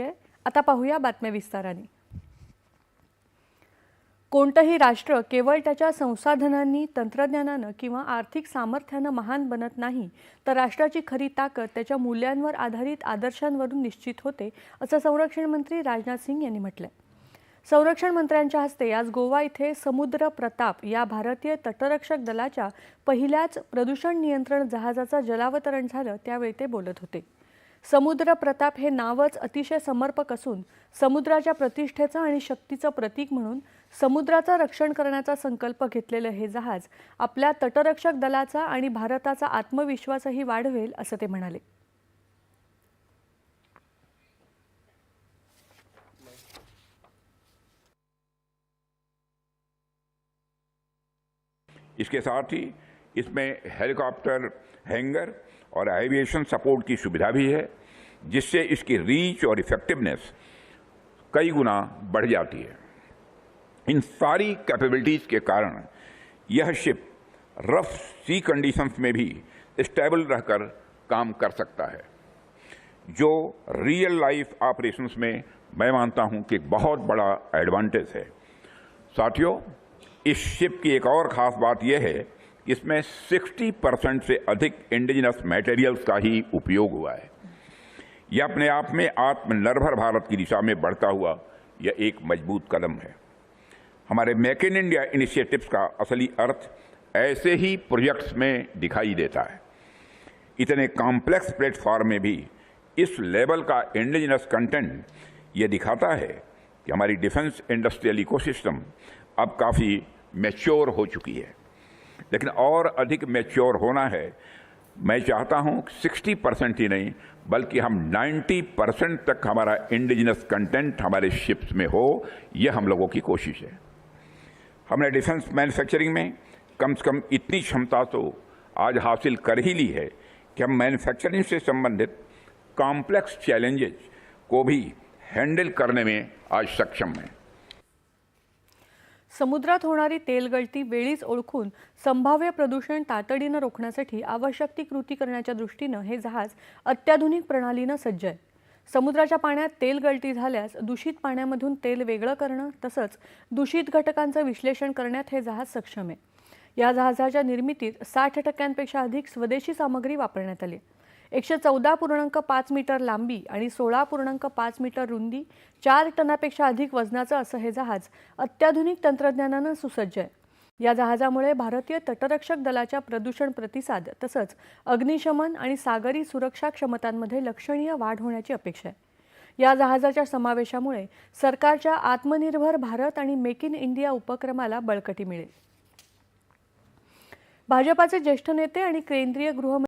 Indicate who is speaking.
Speaker 1: आहे आता पाहूया बातम्या विस्ताराने. कोणतंही राष्ट्र केवळ त्याच्या संसाधनांनी तंत्रज्ञानानं किंवा आर्थिक सामर्थ्यानं महान बनत नाही तर राष्ट्राची खरी ताकद त्याच्या मूल्यांवर आधारित आदर्शांवरून निश्चित होते असं संरक्षण मंत्री राजनाथ सिंग यांनी म्हटलंय. संरक्षण मंत्र्यांच्या हस्ते आज गोवा इथे समुद्र प्रताप या भारतीय तटरक्षक दलाच्या पहिल्याच प्रदूषण नियंत्रण जहाजाचं जलावतरण झालं त्यावेळी ते बोलत होते. समुद्र प्रताप हे नावच अतिशय समर्पक असून समुद्राच्या प्रतिष्ठेचं आणि शक्तीचं प्रतीक म्हणून समुद्राचं रक्षण करण्याचा संकल्प घेतलेलं हे जहाज आपल्या तटरक्षक दलाचा आणि भारताचा आत्मविश्वासही वाढवेल असं ते म्हणाले.
Speaker 2: इसके साथ ही इसमें हेलीकॉप्टर, हैंगर और एविएशन सपोर्ट की सुविधा भी है, जिससे इसकी रीच और इफेक्टिवनेस कई गुना बढ़ जाती है। इन सारी कैपेबिलिटीज के कारण यह शिप रफ सी कंडीशंस में भी स्टेबल रहकर काम कर सकता है। जो रियल लाइफ ऑपरेशंस में मैं मानता हूँ कि बहुत बड़ा एडवांटेज है। साथियों, इस शिप की एक और खास बात यह है इसमें 60 परसेंट से अधिक इंडिजिनस मटेरियल्स का ही उपयोग हुआ है। यह अपने आप में आत्मनिर्भर भारत की दिशा में बढ़ता हुआ यह एक मज़बूत कदम है। हमारे मेक इन इंडिया इनिशिएटिव्स का असली अर्थ ऐसे ही प्रोजेक्ट्स में दिखाई देता है। इतने कॉम्प्लेक्स प्लेटफॉर्म में भी इस लेवल का इंडिजिनस कंटेंट ये दिखाता है कि हमारी डिफेंस इंडस्ट्रियल इकोसिस्टम अब काफ़ी मैच्योर हो चुकी है। लेकिन और अधिक मैच्योर होना है। मैं चाहता हूँ 60 परसेंट ही नहीं, बल्कि हम 90 परसेंट तक हमारा इंडिजिनस कंटेंट हमारे शिप्स में हो, यह हम लोगों की कोशिश है। हमने डिफेंस मैन्युफैक्चरिंग में कम से कम इतनी क्षमता तो आज हासिल कर ही ली है कि हम मैन्युफैक्चरिंग से संबंधित कॉम्प्लेक्स चैलेंजेस को भी हैंडल करने में आज सक्षम हैं।
Speaker 1: समुद्रात होणारी तेलगळती वेळीच ओळखून संभाव्य प्रदूषण तातडीनं रोखण्यासाठी आवश्यक ती कृती करण्याच्या दृष्टीनं हे जहाज अत्याधुनिक प्रणालीनं सज्ज आहे. समुद्राच्या पाण्यात तेल गळती झाल्यास दूषित पाण्यामधून तेल वेगळं करणं तसंच दूषित घटकांचं विश्लेषण करण्यात हे जहाज सक्षम आहे. या जहाजाच्या निर्मितीत साठ टक्क्यांपेक्षा अधिक स्वदेशी सामग्री वापरण्यात आली. एकशे चौदा पूर्णांक पाच मीटर लांबी आणि सोळा पूर्णांक पाच मीटर रुंदी चार टनापेक्षा अधिक वजनाचं असं हे जहाज अत्याधुनिक तंत्रज्ञानानं सुसज्ज आहे. या जहाजामुळे भारतीय तटरक्षक दलाच्या प्रदूषण प्रतिसाद तसंच अग्निशमन आणि सागरी सुरक्षा क्षमतांमध्ये लक्षणीय वाढ होण्याची अपेक्षा आहे. या जहाजाच्या समावेशामुळे सरकारच्या आत्मनिर्भर भारत आणि मेक इन इंडिया उपक्रमाला बळकटी मिळेल. भाजपाचे ज्येष्ठ नेते आणि केंद्रीय गृह